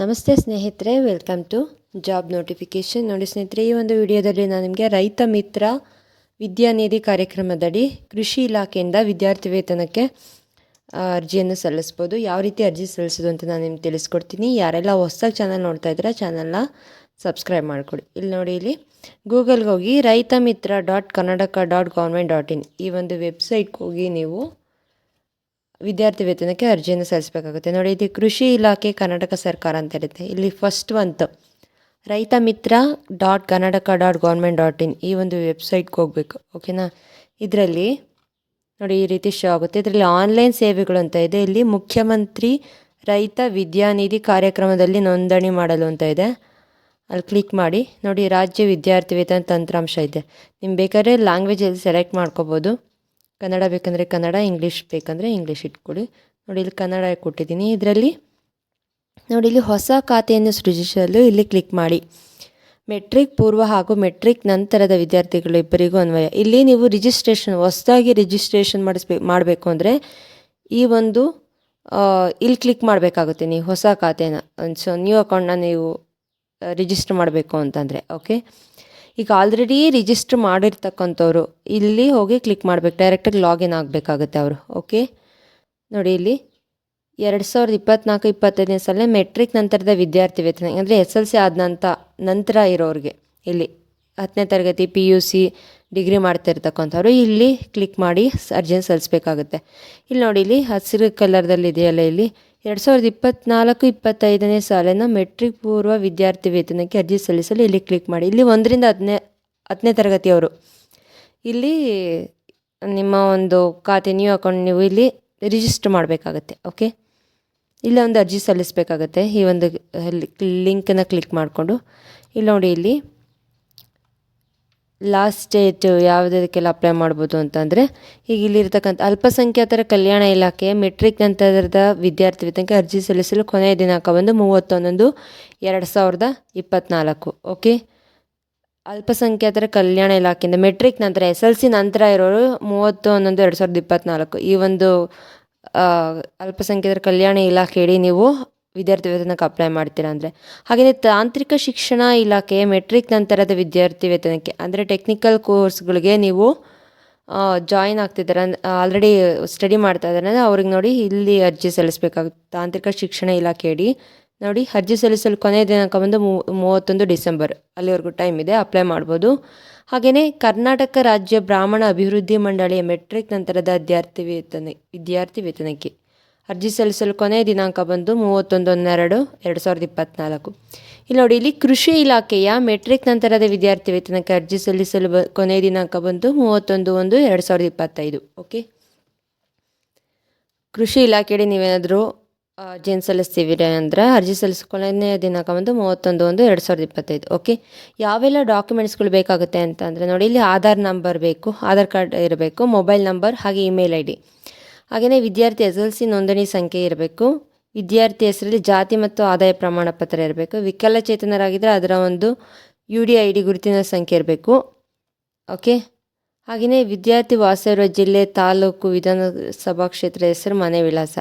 ನಮಸ್ತೆ ಸ್ನೇಹಿತರೆ, welcome to job notification. ನೋಡಿ ಸ್ನೇಹಿತರೆ, ಈ ಒಂದು ವಿಡಿಯೋದಲ್ಲಿ ನಾನು ನಿಮಗೆ ರೈತ ಮಿತ್ರ ವಿದ್ಯಾನಿಧಿ ಕಾರ್ಯಕ್ರಮದಡಿ ಕೃಷಿ ಇಲಾಖೆಯಿಂದ ವಿದ್ಯಾರ್ಥಿ ವೇತನಕ್ಕೆ ಅರ್ಜಿಯನ್ನು ಸಲ್ಲಿಸ್ಬೋದು. ಯಾವ ರೀತಿ ಅರ್ಜಿ ಸಲ್ಲಿಸೋದು ಅಂತ ನಾನು ನಿಮ್ಗೆ ತಿಳಿಸ್ಕೊಡ್ತೀನಿ. ಯಾರೆಲ್ಲ ಹೊಸದಾಗಿ ಚಾನಲ್ ನೋಡ್ತಾ ಇದ್ದೀರಾ, ಚಾನಲ್ನ ಸಬ್ಸ್ಕ್ರೈಬ್ ಮಾಡಿಕೊಡಿ. ಇಲ್ಲಿ ನೋಡಿ, ಇಲ್ಲಿ ಗೂಗಲ್ಗೆ ಹೋಗಿ Raita Mitra dot Karnataka dot government dot in ಈ ಒಂದು ವೆಬ್ಸೈಟ್ಗೆ ಹೋಗಿ ನೀವು ವಿದ್ಯಾರ್ಥಿ ವೇತನಕ್ಕೆ ಅರ್ಜಿಯನ್ನು ಸಲ್ಲಿಸಬೇಕಾಗುತ್ತೆ. ನೋಡಿ, ಇದು ಕೃಷಿ ಇಲಾಖೆ ಕರ್ನಾಟಕ ಸರ್ಕಾರ ಅಂತ ಇರುತ್ತೆ ಇಲ್ಲಿ ಫಸ್ಟ್ ಒಂದು Raita Mitra dot Karnataka dot government dot in ಈ ಒಂದು ವೆಬ್ಸೈಟ್ಗೆ ಹೋಗಬೇಕು. ಓಕೆನಾ ಇದರಲ್ಲಿ, ನೋಡಿ, ಈ ರೀತಿ ಶೋ ಆಗುತ್ತೆ. ಇದರಲ್ಲಿ ಆನ್ಲೈನ್ ಸೇವೆಗಳು ಅಂತ ಇದೆ. ಇಲ್ಲಿ ಮುಖ್ಯಮಂತ್ರಿ ರೈತ ವಿದ್ಯಾನಿಧಿ ಕಾರ್ಯಕ್ರಮದಲ್ಲಿ ನೋಂದಣಿ ಮಾಡಲು ಅಂತ ಇದೆ. ಅಲ್ಲಿ ಕ್ಲಿಕ್ ಮಾಡಿ, ನೋಡಿ, ರಾಜ್ಯ ವಿದ್ಯಾರ್ಥಿ ವೇತನ ತಂತ್ರಾಂಶ ಇದೆ. ನಿಮ್ಗೆ ಬೇಕಾದ್ರೆ ಲ್ಯಾಂಗ್ವೇಜಲ್ಲಿ ಸೆಲೆಕ್ಟ್ ಮಾಡ್ಕೋಬೋದು. ಕನ್ನಡ ಬೇಕಂದರೆ ಕನ್ನಡ, ಇಂಗ್ಲೀಷ್ ಬೇಕಂದರೆ ಇಂಗ್ಲೀಷ್ ಇಟ್ಕೊಳ್ಳಿ. ನೋಡಿ, ಇಲ್ಲಿ ಕನ್ನಡ ಕೊಟ್ಟಿದ್ದೀನಿ. ಇದರಲ್ಲಿ ನೋಡಿ, ಇಲ್ಲಿ ಹೊಸ ಖಾತೆಯನ್ನು ಸೃಜಿಸಲು ಇಲ್ಲಿ ಕ್ಲಿಕ್ ಮಾಡಿ. ಮೆಟ್ರಿಕ್ ಪೂರ್ವ ಹಾಗೂ ಮೆಟ್ರಿಕ್ ನಂತರದ ವಿದ್ಯಾರ್ಥಿಗಳು ಇಬ್ಬರಿಗೂ ಅನ್ವಯ. ಇಲ್ಲಿ ನೀವು ರಿಜಿಸ್ಟ್ರೇಷನ್ ಹೊಸದಾಗಿ ರಿಜಿಸ್ಟ್ರೇಷನ್ ಮಾಡಿಸ್ಬೇಕು ಮಾಡಬೇಕು ಅಂದರೆ ಈ ಒಂದು ಇಲ್ಲಿ ಕ್ಲಿಕ್ ಮಾಡಬೇಕಾಗುತ್ತೆ ನೀವು ಹೊಸ ಖಾತೆನ. ಸೊ ನ್ಯೂ ಅಕೌಂಟನ್ನ ನೀವು ರಿಜಿಸ್ಟರ್ ಮಾಡಬೇಕು ಅಂತಂದರೆ ಓಕೆ ಈಗ ಆಲ್ರೆಡಿ ರಿಜಿಸ್ಟರ್ ಮಾಡಿರ್ತಕ್ಕಂಥವ್ರು, ಇಲ್ಲಿ ಹೋಗಿ ಕ್ಲಿಕ್ ಮಾಡ್ಬೇಕು ಡೈರೆಕ್ಟಾಗಿ ಲಾಗಿನ್ ಆಗಬೇಕಾಗುತ್ತೆ ಅವರು ಓಕೆ ನೋಡಿ ಇಲ್ಲಿ, ಎರಡು ಸಾವಿರದ ಇಪ್ಪತ್ನಾಲ್ಕು, ಇಪ್ಪತ್ತೈದನೇ ಸಲ ಮೆಟ್ರಿಕ್ ನಂತರದ ವಿದ್ಯಾರ್ಥಿ ವೇತನ, ಅಂದರೆ ಎಸ್ ಎಲ್ ಸಿ ಆದ ನಂತ, ನಂತರ ಇರೋರಿಗೆ, ಇಲ್ಲಿ ಹತ್ತನೇ ತರಗತಿ ಪಿ ಯು ಸಿ ಡಿಗ್ರಿ ಮಾಡ್ತಿರ್ತಕ್ಕಂಥವ್ರು, ಇಲ್ಲಿ ಕ್ಲಿಕ್ ಮಾಡಿ ಅರ್ಜೆಂಟ್ ಸಲ್ಲಿಸ್ಬೇಕಾಗುತ್ತೆ. ಇಲ್ಲಿ ನೋಡಿ, ಇಲ್ಲಿ ಹಸಿರು ಕಲರ್ದಲ್ಲಿ ಇದೆಯಲ್ಲ ಇಲ್ಲಿ ಎರಡು ಸಾವಿರದ ಇಪ್ಪತ್ನಾಲ್ಕು, ಇಪ್ಪತ್ತೈದನೇ ಸಾಲಿನ ಮೆಟ್ರಿಕ್ ಪೂರ್ವ ವಿದ್ಯಾರ್ಥಿ ವೇತನಕ್ಕೆ ಅರ್ಜಿ ಸಲ್ಲಿಸಲು ಇಲ್ಲಿ ಕ್ಲಿಕ್ ಮಾಡಿ. ಇಲ್ಲಿ ಒಂದರಿಂದ ಹತ್ತನೇ ಹತ್ತನೇ ತರಗತಿಯವರು. ಇಲ್ಲಿ ನಿಮ್ಮ ಒಂದು ಖಾತೆ ನ್ಯೂ ಅಕೌಂಟ್ ನೀವು ಇಲ್ಲಿ ರಿಜಿಸ್ಟರ್ ಮಾಡಬೇಕಾಗತ್ತೆ ಓಕೆ ಇಲ್ಲ ಒಂದು ಅರ್ಜಿ ಸಲ್ಲಿಸಬೇಕಾಗತ್ತೆ. ಈ ಒಂದು ಲಿಂಕನ್ನು ಕ್ಲಿಕ್ ಮಾಡಿಕೊಂಡು. ಇಲ್ಲಿ ನೋಡಿ, ಇಲ್ಲಿ ಲಾಸ್ಟ್ ಡೇಟ್ ಯಾವುದಕ್ಕೆಲ್ಲ ಅಪ್ಲೈ ಮಾಡ್ಬೋದು ಅಂತಂದರೆ, ಈಗ ಇಲ್ಲಿರ್ತಕ್ಕಂಥ ಅಲ್ಪಸಂಖ್ಯಾತರ ಕಲ್ಯಾಣ ಇಲಾಖೆ ಮೆಟ್ರಿಕ್ ನಂತರದ ವಿದ್ಯಾರ್ಥಿ ವೇತನಕ್ಕೆ ಅರ್ಜಿ ಸಲ್ಲಿಸಲು ಕೊನೆಯ ದಿನಾಂಕ ಬಂದು ಮೂವತ್ತೊಂದೊಂದು ಎರಡು ಸಾವಿರದ ಇಪ್ಪತ್ತ್ನಾಲ್ಕು ಓಕೆ ಅಲ್ಪಸಂಖ್ಯಾತರ ಕಲ್ಯಾಣ ಇಲಾಖೆಯಿಂದ ಮೆಟ್ರಿಕ್ ನಂತರ ಎಸ್ ಎಲ್ ಸಿ ನಂತರ ಇರೋರು ಮೂವತ್ತು ಎರಡು ಸಾವಿರದ ಇಪ್ಪತ್ತ್ನಾಲ್ಕು ಈ ಒಂದು ಅಲ್ಪಸಂಖ್ಯಾತರ ಕಲ್ಯಾಣ ಇಲಾಖೆಯಡಿ ನೀವು ವಿದ್ಯಾರ್ಥಿ ವೇತನಕ್ಕೆ ಅಪ್ಲೈ ಮಾಡ್ತೀರಾ ಅಂದರೆ? ಹಾಗೆಯೇ ತಾಂತ್ರಿಕ ಶಿಕ್ಷಣ ಇಲಾಖೆ ಮೆಟ್ರಿಕ್ ನಂತರದ ವಿದ್ಯಾರ್ಥಿ ವೇತನಕ್ಕೆ, ಅಂದರೆ ಟೆಕ್ನಿಕಲ್ ಕೋರ್ಸ್ಗಳಿಗೆ ನೀವು ಜಾಯಿನ್ ಆಗ್ತಿದ್ದಾರೆ ಆಲ್ರೆಡಿ ಸ್ಟಡಿ ಮಾಡ್ತಾ ಇದ್ದಾರೆ ಅವ್ರಿಗೆ ನೋಡಿ ಇಲ್ಲಿ ಅರ್ಜಿ ಸಲ್ಲಿಸಬೇಕಾಗುತ್ತೆ. ತಾಂತ್ರಿಕ ಶಿಕ್ಷಣ ಇಲಾಖೆಯಡಿ ನೋಡಿ ಅರ್ಜಿ ಸಲ್ಲಿಸಲು ಕೊನೆಯ ದಿನಾಂಕ ಬಂದು ಮೂವತ್ತೊಂದು ಡಿಸೆಂಬರ್, ಅಲ್ಲಿವರೆಗೂ ಟೈಮ್ ಇದೆ ಅಪ್ಲೈ ಮಾಡ್ಬೋದು. ಹಾಗೆಯೇ ಕರ್ನಾಟಕ ರಾಜ್ಯ ಬ್ರಾಹ್ಮಣ ಅಭಿವೃದ್ಧಿ ಮಂಡಳಿಯ ಮೆಟ್ರಿಕ್ ನಂತರದ ವಿದ್ಯಾರ್ಥಿ ವೇತನ, ವಿದ್ಯಾರ್ಥಿ ವೇತನಕ್ಕೆ. ಅರ್ಜಿ ಸಲ್ಲಿಸಲು ಕೊನೆಯ ದಿನಾಂಕ ಬಂದು ಮೂವತ್ತೊಂದು ಹನ್ನೆರಡು ಎರಡು ಸಾವಿರದ ಇಪ್ಪತ್ತ್ನಾಲ್ಕು ಇಲ್ಲಿ ನೋಡಿ, ಇಲ್ಲಿ ಕೃಷಿ ಇಲಾಖೆಯ ಮೆಟ್ರಿಕ್ ನಂತರದ ವಿದ್ಯಾರ್ಥಿ ವೇತನಕ್ಕೆ ಅರ್ಜಿ ಸಲ್ಲಿಸಲು ಬ ಕೊನೆಯ ದಿನಾಂಕ ಬಂದು ಮೂವತ್ತೊಂದು ಒಂದು, ಎರಡು ಸಾವಿರದ ಇಪ್ಪತ್ತೈದು. ಓಕೆ? ಕೃಷಿ ಇಲಾಖೆಯಲ್ಲಿ ನೀವೇನಾದರೂ ಅರ್ಜಿಯನ್ನು ಸಲ್ಲಿಸ್ತೀವಿ ಅಂದರೆ ಅರ್ಜಿ ಸಲ್ಲಿಸೋ, ಕೊನೆಯ ದಿನಾಂಕ ಬಂದು ಮೂವತ್ತೊಂದು ಒಂದು, ಎರಡು ಸಾವಿರದ ಇಪ್ಪತ್ತೈದು. ಓಕೆ? ಯಾವೆಲ್ಲ ಡಾಕ್ಯುಮೆಂಟ್ಸ್ಗಳು ಬೇಕಾಗುತ್ತೆ ಅಂತ ಅಂದರೆ ನೋಡಿ, ಇಲ್ಲಿ ಆಧಾರ್ ನಂಬರ್ ಬೇಕು, ಆಧಾರ್ ಕಾರ್ಡ್ ಇರಬೇಕು, ಮೊಬೈಲ್ ನಂಬರ್, ಹಾಗೆ ಇಮೇಲ್ ಐ ಡಿ. ಹಾಗೆಯೇ ವಿದ್ಯಾರ್ಥಿ ಎಸ್ ಎಲ್ ಸಿ ನೋಂದಣಿ ಸಂಖ್ಯೆ ಇರಬೇಕು. ವಿದ್ಯಾರ್ಥಿ ಹೆಸರಲ್ಲಿ ಜಾತಿ ಮತ್ತು ಆದಾಯ ಪ್ರಮಾಣ ಪತ್ರ ಇರಬೇಕು. ವಿಕಲಚೇತನರಾಗಿದ್ದರೆ ಅದರ ಒಂದು ಯು ಡಿ ಐ ಡಿ ಗುರುತಿನ ಸಂಖ್ಯೆ ಇರಬೇಕು. ಓಕೆ? ಹಾಗೆಯೇ ವಿದ್ಯಾರ್ಥಿ ವಾಸ ಇರುವ ಜಿಲ್ಲೆ ತಾಲೂಕು ವಿಧಾನಸಭಾ ಕ್ಷೇತ್ರ ಹೆಸರು ಮನೆ ವಿಳಾಸ.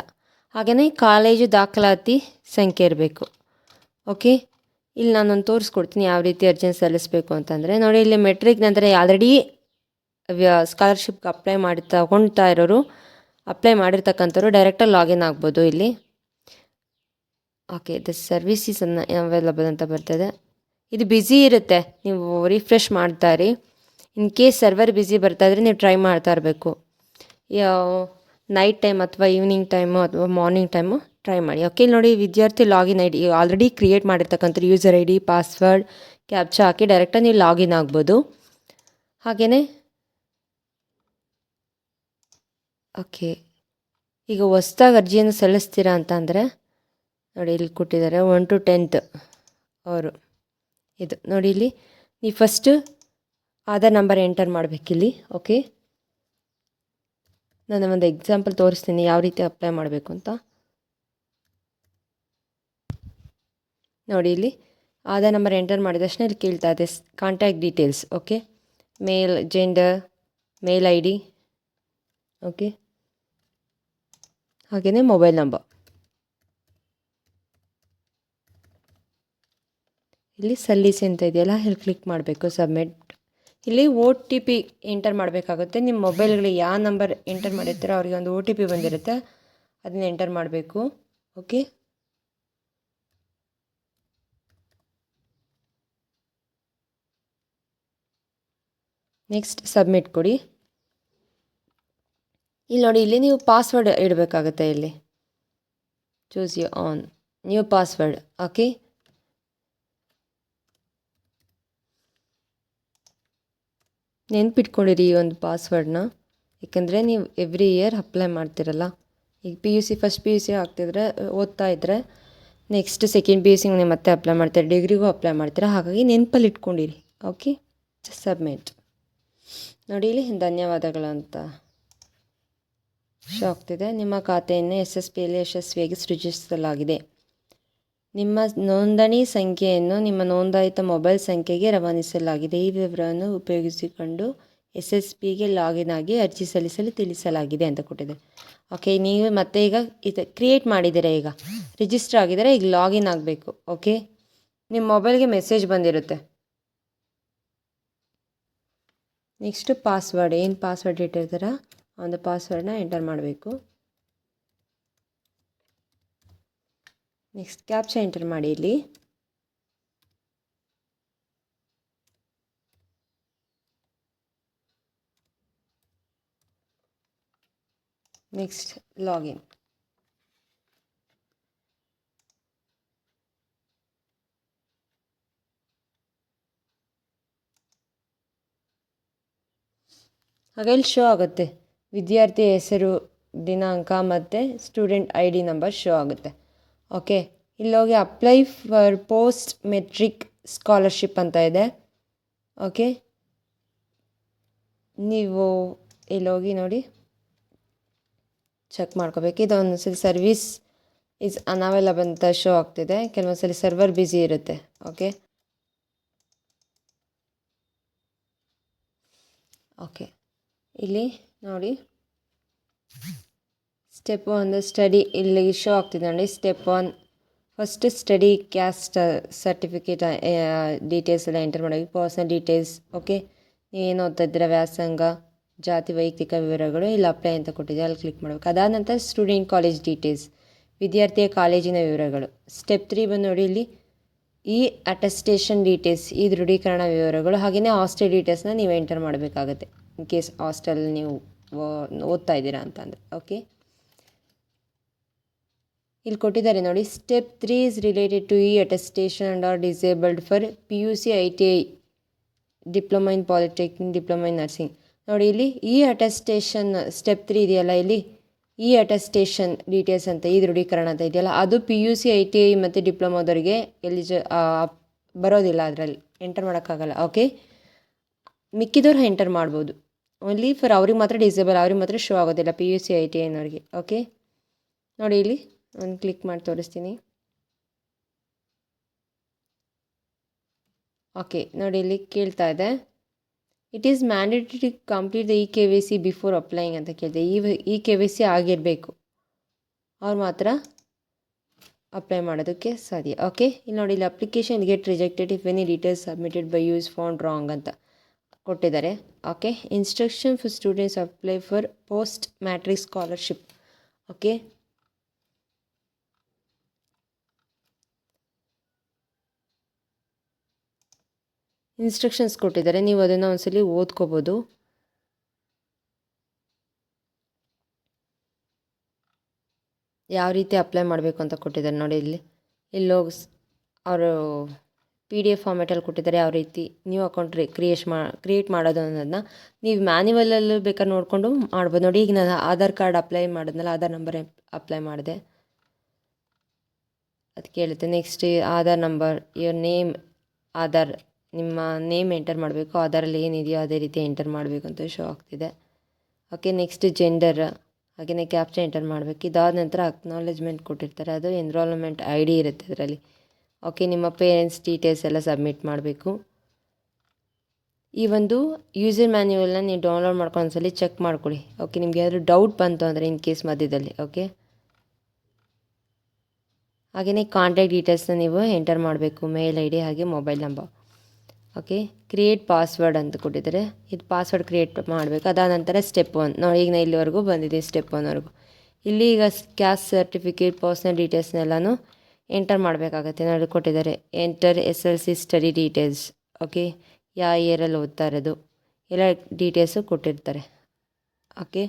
ಹಾಗೆಯೇ ಕಾಲೇಜು ದಾಖಲಾತಿ ಸಂಖ್ಯೆ ಇರಬೇಕು. ಓಕೆ? ಇಲ್ಲಿ ನಾನೊಂದು ತೋರಿಸ್ಕೊಡ್ತೀನಿ ಯಾವ ರೀತಿ ಅರ್ಜಿನ ಸಲ್ಲಿಸಬೇಕು ಅಂತಂದರೆ. ನೋಡಿ, ಇಲ್ಲಿ ಮೆಟ್ರಿಕ್ ನಂತರ ಆಲ್ರೆಡಿ ಸ್ಕಾಲರ್ಶಿಪ್ಗೆ ಅಪ್ಲೈ ಮಾಡಿ ತಗೊಳ್ತಾ ಇರೋರು ಅಪ್ಲೈ ಮಾಡಿರ್ತಕ್ಕಂಥವ್ರು ಡೈರೆಕ್ಟಾಗಿ ಲಾಗಿನ್ ಆಗ್ಬೋದು ಇಲ್ಲಿ. ಓಕೆ ದ ಸರ್ವಿಸಸ್ ಅವೈಲಬಲ್ ಅಂತ ಬರ್ತದೆ. ಇದು ಬ್ಯುಸಿ ಇರುತ್ತೆ, ನೀವು ರಿಫ್ರೆಶ್ ಮಾಡ್ತಾ ಇರಿ ಇನ್ ಕೇಸ್ ಸರ್ವರ್ ಬ್ಯುಸಿ ಬರ್ತಾ ಇದ್ರೆ ನೀವು ಟ್ರೈ ಮಾಡ್ತಾ ಇರಬೇಕು. ನೈಟ್ ಟೈಮ್ ಅಥವಾ ಈವ್ನಿಂಗ್ ಟೈಮು ಅಥವಾ ಮಾರ್ನಿಂಗ್ ಟೈಮು ಟ್ರೈ ಮಾಡಿ. ಓಕೆ ಇಲ್ಲಿ ನೋಡಿ ವಿದ್ಯಾರ್ಥಿ login I D already create ಮಾಡಿರ್ತಕ್ಕಂಥ user I D password captcha ಹಾಕಿ ಡೈರೆಕ್ಟಾಗಿ ನೀವು ಲಾಗಿನ್ ಆಗ್ಬೋದು. ಹಾಗೆಯೇ ಓಕೆ. ಈಗ ಹೊಸ್ದಾಗಿ ಅರ್ಜಿಯನ್ನು ಸಲ್ಲಿಸ್ತೀರಾ ಅಂತ ಅಂದರೆ ನೋಡಿ ಇಲ್ಲಿ ಕೊಟ್ಟಿದ್ದಾರೆ ಒನ್ ಟು ಟೆಂತ್ ಅವರು. ಇದು ನೋಡಿ ಇಲ್ಲಿ, ನೀವು ಫಸ್ಟು ಆಧಾರ್ ನಂಬರ್ ಎಂಟರ್ ಮಾಡಬೇಕಿಲ್ಲಿ ಓಕೆ ನಾನು ಒಂದು ಎಕ್ಸಾಂಪಲ್ ತೋರಿಸ್ತೀನಿ, ಯಾವ ರೀತಿ ಅಪ್ಲೈ ಮಾಡಬೇಕು ಅಂತ. ನೋಡಿ ಇಲ್ಲಿ, ಆಧಾರ್ ನಂಬರ್ ಎಂಟರ್ ಮಾಡಿದ ತಕ್ಷಣ ಇಲ್ಲಿ ಕೇಳ್ತಾ ಇದೆ contact details okay male gender mail I D okay ಹಾಗೆಯೇ ಮೊಬೈಲ್ ನಂಬರ್ ಇಲ್ಲಿ ಸಲ್ಲಿಸಿ ಅಂತ ಇದೆಯಲ್ಲ ಇಲ್ಲಿ ಕ್ಲಿಕ್ ಮಾಡಬೇಕು ಸಬ್ಮಿಟ್ ಇಲ್ಲಿ ಓ ಟಿ ಪಿ ಎಂಟರ್ ಮಾಡಬೇಕಾಗುತ್ತೆ. ನಿಮ್ಮ ಮೊಬೈಲ್ಗಳಿಗೆ ಯಾವ ನಂಬರ್ ಎಂಟರ್ ಮಾಡಿರ್ತೀರೋ ಅವ್ರಿಗೆ ಒಂದು ಓ ಟಿ ಪಿ ಬಂದಿರುತ್ತೆ. ಅದನ್ನ ಎಂಟರ್ ಮಾಡಬೇಕು. ಓಕೆ ನೆಕ್ಸ್ಟ್ ಸಬ್ಮಿಟ್ ಕೊಡಿ. ಇಲ್ಲಿ ನೋಡಿ, ಇಲ್ಲಿ ನೀವು ಪಾಸ್ವರ್ಡ್ ಇಡಬೇಕಾಗುತ್ತೆ ಇಲ್ಲಿ. Choose you on new password okay ನೆನ್ಪಿಟ್ಕೊಂಡಿರಿ ಈ ಒಂದು ಪಾಸ್ವರ್ಡ್ನ ಏಕೆಂದರೆ ನೀವು ಎವ್ರಿ ಇಯರ್ ಅಪ್ಲೈ ಮಾಡ್ತಿರಲ್ಲ. ಈಗ P U C first P U C ಆಗ್ತಿದ್ರೆ ಓದ್ತಾ ಇದ್ದರೆ ನೆಕ್ಸ್ಟ್ ಸೆಕೆಂಡ್ ಪಿ ಯು ಸಿಗೆ ನೀವು ಮತ್ತೆ ಅಪ್ಲೈ ಮಾಡ್ತೀರ ಡಿಗ್ರಿಗೂ ಅಪ್ಲೈ ಮಾಡ್ತೀರ, ಹಾಗಾಗಿ ನೆನಪಲ್ಲಿ ಇಟ್ಕೊಂಡಿರಿ ಓಕೆ ಸಬ್ಮಿಟ್ ನೋಡಿ, ಇಲ್ಲಿ ಧನ್ಯವಾದಗಳು ಅಂತ ಆಗ್ತಿದೆ ನಿಮ್ಮ ಖಾತೆಯನ್ನು ಎಸ್ ಎಸ್ ಪಿಯಲ್ಲಿ ಯಶಸ್ವಿಯಾಗಿ ಸೃಜಿಸಲಾಗಿದೆ ನಿಮ್ಮ ನೋಂದಣಿ ಸಂಖ್ಯೆಯನ್ನು ನಿಮ್ಮ ನೋಂದಾಯಿತ ಮೊಬೈಲ್ ಸಂಖ್ಯೆಗೆ ರವಾನಿಸಲಾಗಿದೆ. ಈ ವಿವರವನ್ನು ಉಪಯೋಗಿಸಿಕೊಂಡು ಎಸ್ ಎಸ್ ಪಿಗೆ ಲಾಗಿನ್ ಆಗಿ ಅರ್ಜಿ ಸಲ್ಲಿಸಲು ತಿಳಿಸಲಾಗಿದೆ ಅಂತ ಕೊಟ್ಟಿದೆ. ಓಕೆ, ನೀವು ಮತ್ತೆ ಈಗ ಇದು ಕ್ರಿಯೇಟ್ ಮಾಡಿದ್ದೀರಾ ಈಗ? ರಿಜಿಸ್ಟರ್ ಆಗಿದ್ದಾರೆ? ಈಗ ಲಾಗಿನ್ ಆಗಬೇಕು. ಓಕೆ? ನಿಮ್ಮ ಮೊಬೈಲ್ಗೆ ಮೆಸೇಜ್ ಬಂದಿರುತ್ತೆ. Next password. ಏನು ಪಾಸ್ವರ್ಡ್ ಇಟ್ಟಿರ್ತಾರ? ಒಂದು ಪಾಸ್ವರ್ಡನ್ನ ಎಂಟರ್ ಮಾಡಬೇಕು. ನೆಕ್ಸ್ಟ್ ಕ್ಯಾಪ್ಚಾ ಎಂಟರ್ ಮಾಡಿ ಇಲ್ಲಿ. Next login. ಹಾಗೆ ಇಲ್ಲಿ ಶೋ ಆಗುತ್ತೆ. ವಿದ್ಯಾರ್ಥಿ ಹೆಸರು, ದಿನಾಂಕ ಮತ್ತು student I D number show ಆಗುತ್ತೆ. Okay ಇಲ್ಲೋಗಿ apply for post matric scholarship ಅಂತ ಇದೆ. ಓಕೆ ನೀವು ಇಲ್ಲೋಗಿ ನೋಡಿ ಚೆಕ್ ಮಾಡ್ಕೋಬೇಕು. ಇದು ಸಲ ಸರ್ವಿಸ್ ಇಸ್ ಅನವೈಲಬಲ್ ಅಂತ ಶೋ ಆಗ್ತಿದೆ. ಕೆಲವೊಂದ್ಸಲಿ ಸರ್ವರ್ ಬ್ಯುಸಿ ಇರುತ್ತೆ. ಓಕೆ ಓಕೆ ಇಲ್ಲಿ ನೋಡಿ. ಸ್ಟೆಪ್ ಒಂದು ಸ್ಟಡಿ ಇಲ್ಲಿ ಶೋ ಆಗ್ತಿದೆ ನೋಡಿ. Step one first study caste certificate details ಎಲ್ಲ ಎಂಟರ್ ಮಾಡಿ. ಪರ್ಸನಲ್ ಡೀಟೇಲ್ಸ್ ಓಕೆ ಏನು ಓದ್ತಾ ವ್ಯಾಸಂಗ, ಜಾತಿ, ವೈಯಕ್ತಿಕ ವಿವರಗಳು ಇಲ್ಲಿ ಅಪ್ಲೈ ಅಂತ ಕೊಟ್ಟಿದೆ. ಅಲ್ಲಿ ಕ್ಲಿಕ್ ಮಾಡಬೇಕು. ಅದಾದ ನಂತರ ಸ್ಟೂಡೆಂಟ್ ಕಾಲೇಜ್ ಡೀಟೇಲ್ಸ್ ವಿದ್ಯಾರ್ಥಿಯ ಕಾಲೇಜಿನ ವಿವರಗಳು. ಸ್ಟೆಪ್ ತ್ರೀ ಬಂದು ನೋಡಿ ಇಲ್ಲಿ. ಈ ಅಟೆಸ್ಟೇಷನ್ ಡೀಟೇಲ್ಸ್ ಈ ದೃಢೀಕರಣ ವಿವರಗಳು ಹಾಗೆಯೇ ಹಾಸ್ಟೆಲ್ ಡೀಟೇಲ್ಸ್ನ ನೀವು ಎಂಟರ್ ಮಾಡಬೇಕಾಗುತ್ತೆ. ಇನ್ ಕೇಸ್ ಹಾಸ್ಟೆಲ್ ನೀವು ಓದ್ತಾ ಇದ್ದೀರಾ ಅಂತಂದರೆ ಓಕೆ ಇಲ್ಲಿ ಕೊಟ್ಟಿದ್ದಾರೆ ನೋಡಿ step three is related to E attestation and or disabled for P U C I T I diploma in polytechnic diploma in nursing ನೋಡಿ, ಇಲ್ಲಿ ಈ ಅಟೆಸ್ಟೇಷನ್ ಸ್ಟೆಪ್ ತ್ರೀ ಇದೆಯಲ್ಲ, ಇಲ್ಲಿ ಈ ಅಟೆಸ್ಟೇಷನ್ ಡೀಟೇಲ್ಸ್ ಅಂತ, ಈ ದೃಢೀಕರಣ ಅಂತ ಇದೆಯಲ್ಲ, ಅದು P U C I T I ಮತ್ತು ಡಿಪ್ಲೊಮಾದವರಿಗೆ ಎಲಿಜ ಬರೋದಿಲ್ಲ ಅದರಲ್ಲಿ. ಎಂಟರ್ ಮಾಡೋಕ್ಕಾಗಲ್ಲ ಓಕೆ ಮಿಕ್ಕಿದವ್ರು ಎಂಟರ್ ಮಾಡ್ಬೋದು. ಓನ್ಲಿ ಫಾರ್ ಅವ್ರಿಗೆ ಮಾತ್ರ ಡಿಸೇಬಲ್ ಅವ್ರಿಗೆ ಮಾತ್ರ ಶೋ ಆಗೋದಿಲ್ಲ P U C I T ಐನವ್ರಿಗೆ okay ನೋಡಿ ಇಲ್ಲಿ, ಒಂದು ಕ್ಲಿಕ್ ಮಾಡಿ ತೋರಿಸ್ತೀನಿ. ಓಕೆ ನೋಡಿ ಇಲ್ಲಿ ಕೇಳ್ತಾ ಇದೆ. It is mandatory complete the E K V C before applying ಅಂತ ಕೇಳಿದೆ. ಈ ಇ ಕೆ ವಿ ಸಿ ಆಗಿರಬೇಕು. ಅವ್ರು ಮಾತ್ರ ಅಪ್ಲೈ ಮಾಡೋದಕ್ಕೆ ಸಾಧ್ಯ ಓಕೆ ಇಲ್ಲಿ ನೋಡಿ, ಇಲ್ಲಿ application get rejected if any details submitted by use phone wrong ಅಂತ. ಕೊಟ್ಟಿದ್ದಾರೆ. Okay instruction for students apply for post matric scholarship okay instructions ಕೊಟ್ಟಿದ್ದಾರೆ. ನೀವು ಅದನ್ನು ಒಂದ್ಸಲಿ ಓದ್ಕೋಬೋದು. ಯಾವ ರೀತಿ ಅಪ್ಲೈ ಮಾಡಬೇಕು ಅಂತ ಕೊಟ್ಟಿದ್ದಾರೆ ನೋಡಿ ಇಲ್ಲಿ. ಇಲ್ಲಿ ಹೋಗಿ ಅವರು ಪಿ ಡಿ ಎಫ್ ಫಾರ್ಮೆಟಲ್ಲಿ ಕೊಟ್ಟಿದ್ದಾರೆ ಯಾವ ರೀತಿ ನ್ಯೂ ಅಕೌಂಟ್ ರೀ ಕ್ರಿಯೇಟ್ ಮಾ ಕ್ರಿಯೇಟ್ ಮಾಡೋದು ಅನ್ನೋದನ್ನ ನೀವು ಮ್ಯಾನ್ಯುವಲಲ್ಲೂ ಬೇಕಾದ್ರೆ ನೋಡಿಕೊಂಡು ಮಾಡ್ಬೋದು. ನೋಡಿ, ಈಗ ನಾನು ಆಧಾರ್ ಕಾರ್ಡ್ ಅಪ್ಲೈ ಮಾಡಿದ್ನಲ್ಲ, ಆಧಾರ್ ನಂಬರ್ ಅಪ್ಲೈ ಮಾಡಿದೆ? ಅದು ಕೇಳುತ್ತೆ next Aadhaar number your name Aadhaar, ನಿಮ್ಮ ನೇಮ್ ಎಂಟರ್ ಮಾಡಬೇಕು. ಆಧಾರಲ್ಲಿ ಏನಿದೆಯೋ ಅದೇ ರೀತಿ ಎಂಟರ್ ಮಾಡಬೇಕು ಅಂತ ಶೋ ಆಗ್ತಿದೆ. ಓಕೆ ನೆಕ್ಸ್ಟ್ ಜೆಂಡರ್ ಹಾಗೆಯೇ ಕ್ಯಾಪ್ಚರ್ ಎಂಟರ್ ಮಾಡಬೇಕು. ಇದಾದ ನಂತರ ಅಕ್ನಾಲೆಜ್ಮೆಂಟ್ ಕೊಟ್ಟಿರ್ತಾರೆ. ಅದು ಎನ್ರೋಲ್ಮೆಂಟ್ ಐ ಇರುತ್ತೆ ಅದರಲ್ಲಿ. ಓಕೆ ನಿಮ್ಮ ಪೇರೆಂಟ್ಸ್ ಡೀಟೇಲ್ಸ್ ಎಲ್ಲ ಸಬ್ಮಿಟ್ ಮಾಡಬೇಕು. ಈ ಒಂದು ಯೂಸರ್ ಮ್ಯಾನ್ಯುವಲ್ನ ನೀವು ಡೌನ್ಲೋಡ್ ಮಾಡ್ಕೊಂಡು ಒಂದ್ಸಲಿ ಚೆಕ್ ಮಾಡ್ಕೊಳ್ಳಿ ಓಕೆ ನಿಮ್ಗೆ ಏನಾದರೂ ಡೌಟ್ ಬಂತು ಅಂದರೆ ಇನ್ ಕೇಸ್ ಮಧ್ಯದಲ್ಲಿ ಓಕೆ ಹಾಗೆಯೇ ಕಾಂಟ್ಯಾಕ್ಟ್ ಡೀಟೇಲ್ಸ್ನ ನೀವು ಎಂಟರ್ ಮಾಡಬೇಕು ಮೇಲ್ ಐ ಡಿ ಹಾಗೆ mobile number okay create password ಅಂತ ಕೊಟ್ಟಿದ್ದಾರೆ. ಇದು ಪಾಸ್ವರ್ಡ್ ಕ್ರಿಯೇಟ್ ಮಾಡಬೇಕು. ಅದಾದ ನಂತರ ಸ್ಟೆಪ್ ಒನ್ ನೋಡಿ, ಈಗ ನಾನು ಇಲ್ಲಿವರೆಗೂ ಬಂದಿದ್ದೀನಿ ಸ್ಟೆಪ್ ಒನ್ವರೆಗೂ ಇಲ್ಲಿ ಈಗ ಕ್ಯಾಸ್ಟ್ ಸರ್ಟಿಫಿಕೇಟ್ ಪರ್ಸ್ನಲ್ ಡೀಟೇಲ್ಸ್ನೆಲ್ಲನೂ ಎಂಟರ್ ಮಾಡಬೇಕಾಗತ್ತೆ. ನೋಡಿ ಕೊಟ್ಟಿದ್ದಾರೆ. Enter S L C study details okay ಯಾವ ಇಯರಲ್ಲಿ ಓದ್ತಾ ಇರೋದು? ಎಲ್ಲ ಡೀಟೇಲ್ಸು ಕೊಟ್ಟಿರ್ತಾರೆ. ಓಕೆ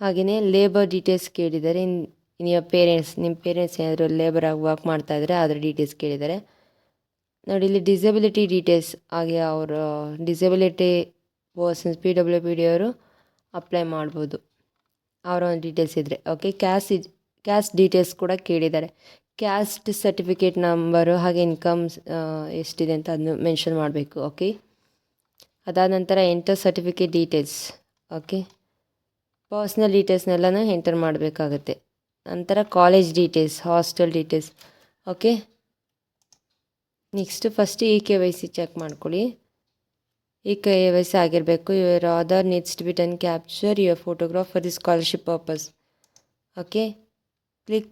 ಹಾಗೆಯೇ ಲೇಬರ್ ಡೀಟೇಲ್ಸ್ ಕೇಳಿದ್ದಾರೆ. ಇನ್ ನಿಮ್ಮ ಪೇರೆಂಟ್ಸ್ ನಿಮ್ಮ ಪೇರೆಂಟ್ಸ್ ಏನಾದರೂ ಲೇಬರ್ ಆಗಿ ವರ್ಕ್ ಮಾಡ್ತಾ ಇದ್ದಾರೆ ಅದರ ಡೀಟೇಲ್ಸ್ ಕೇಳಿದ್ದಾರೆ. ನೋಡಿ, ಇಲ್ಲಿ ಡಿಸಬಿಲಿಟಿ ಡೀಟೇಲ್ಸ್ ಹಾಗೆ ಅವರು disability persons P W P D ಅವರು ಅಪ್ಲೈ ಮಾಡ್ಬೋದು. ಅವರ ಡೀಟೇಲ್ಸ್ ಇದ್ದರೆ ಓಕೆ ಕ್ಯಾಸ್ ಇದು ಕ್ಯಾಸ್ಟ್ ಡೀಟೇಲ್ಸ್ ಕೂಡ ಕೇಳಿದ್ದಾರೆ. ಕ್ಯಾಸ್ಟ್ ಸರ್ಟಿಫಿಕೇಟ್ ನಂಬರು ಹಾಗೆ ಇನ್ಕಮ್ ಎಷ್ಟಿದೆ ಅಂತ ಅದನ್ನು ಮೆನ್ಷನ್ ಮಾಡಬೇಕು ಓಕೆ ಅದಾದ ನಂತರ enter certificate details okay personal ಡೀಟೇಲ್ಸ್ನೆಲ್ಲನೂ enter ಮಾಡಬೇಕಾಗತ್ತೆ. ನಂತರ college details hostel details okay next first E K Y C check ಮಾಡ್ಕೊಳ್ಳಿ. ಇ ಕೆ ವೈ ಸಿ ಆಗಿರಬೇಕು. Your Aadhaar needs to be done capture your photograph for the scholarship purpose okay click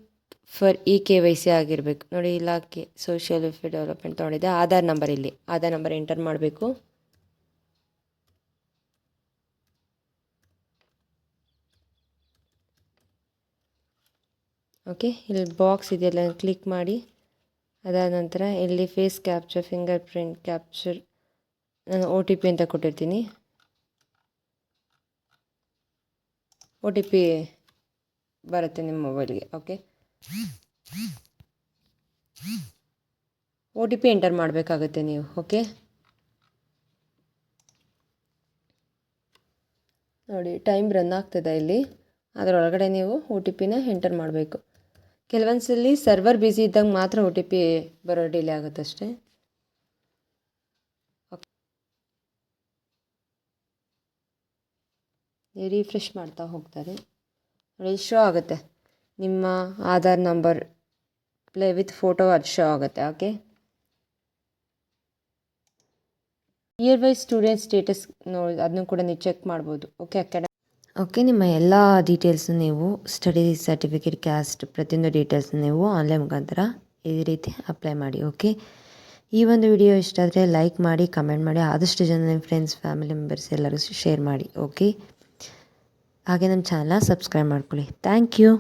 for E K Y C ಆಗಿರಬೇಕು. ನೋಡಿ ಇಲಾಖೆ social welfare development ತೊಗೊಂಡಿದೆ Aadhaar number ಇಲ್ಲಿ. Aadhaar number enter ಮಾಡಬೇಕು. Okay ಇಲ್ಲಿ box ಇದೆಯಲ್ಲ click ಮಾಡಿ. ಅದಾದ ನಂತರ ಇಲ್ಲಿ face capture fingerprint capture ನಾನು ಒ ಟಿ ಪಿ ಅಂತ ಕೊಟ್ಟಿರ್ತೀನಿ. ಒ ಟಿ ಪಿ ಬರುತ್ತೆ ನಿಮ್ಮ ಮೊಬೈಲ್ಗೆ, okay? O T P enter ಮಾಡಬೇಕಾಗುತ್ತೆ ನೀವು, ಓಕೆ? ನೋಡಿ, ಟೈಮ್ ರನ್ ಆಗ್ತದೆ ಇಲ್ಲಿ. ಅದರೊಳಗಡೆ ನೀವು ಒ ಟಿ ಪಿನ ಎಂಟರ್ ಮಾಡಬೇಕು. ಕೆಲವೊಂದ್ಸಲಿ ಸರ್ವರ್ ಬ್ಯುಸಿ ಇದ್ದಾಗ ಮಾತ್ರ ಒ ಟಿ ಪಿ ಬರೋ ಡಿಲೇ ಆಗುತ್ತೆ ರೀಫ್ರೆಶ್ ಮಾಡ್ತಾ ಹೋಗ್ತಾರೆ. ಅದರಲ್ಲಿ ಶೋ ಆಗುತ್ತೆ. ನಿಮ್ಮ Aadhaar number play with photo ಅದು ಶೋ ಆಗುತ್ತೆ okay year wise student status ನೋಡಿ, ಅದನ್ನು ಕೂಡ ನೀವು ಚೆಕ್ ಮಾಡ್ಬೋದು ಓಕೆ ಅಕ್ಯಾಡ ಓಕೆ ನಿಮ್ಮ ಎಲ್ಲ ಡೀಟೇಲ್ಸು ನೀವು ಸ್ಟಡಿ ಸರ್ಟಿಫಿಕೇಟ್ ಕ್ಯಾಸ್ಟ್ ಪ್ರತಿಯೊಂದು ಡೀಟೇಲ್ಸ್ ನೀವು ಆನ್ಲೈನ್ ಮುಖಾಂತರ ಈ ರೀತಿ ಅಪ್ಲೈ ಮಾಡಿ ಓಕೆ ಈ ಒಂದು ವಿಡಿಯೋ ಇಷ್ಟ ಆದರೆ ಲೈಕ್ ಮಾಡಿ ಕಮೆಂಟ್ ಮಾಡಿ, ಆದಷ್ಟು ಜನ ನಿಮ್ಮ ಫ್ರೆಂಡ್ಸ್ ಫ್ಯಾಮಿಲಿ ಮೆಂಬರ್ಸ್ ಎಲ್ಲರಿಗೂ ಶೇರ್ ಮಾಡಿ ಓಕೆ ಹಾಗೆ ನಮ್ಮ ಚಾನಲ್ನ ಸಬ್ಸ್ಕ್ರೈಬ್ ಮಾಡ್ಕೊಳ್ಳಿ. Thank you.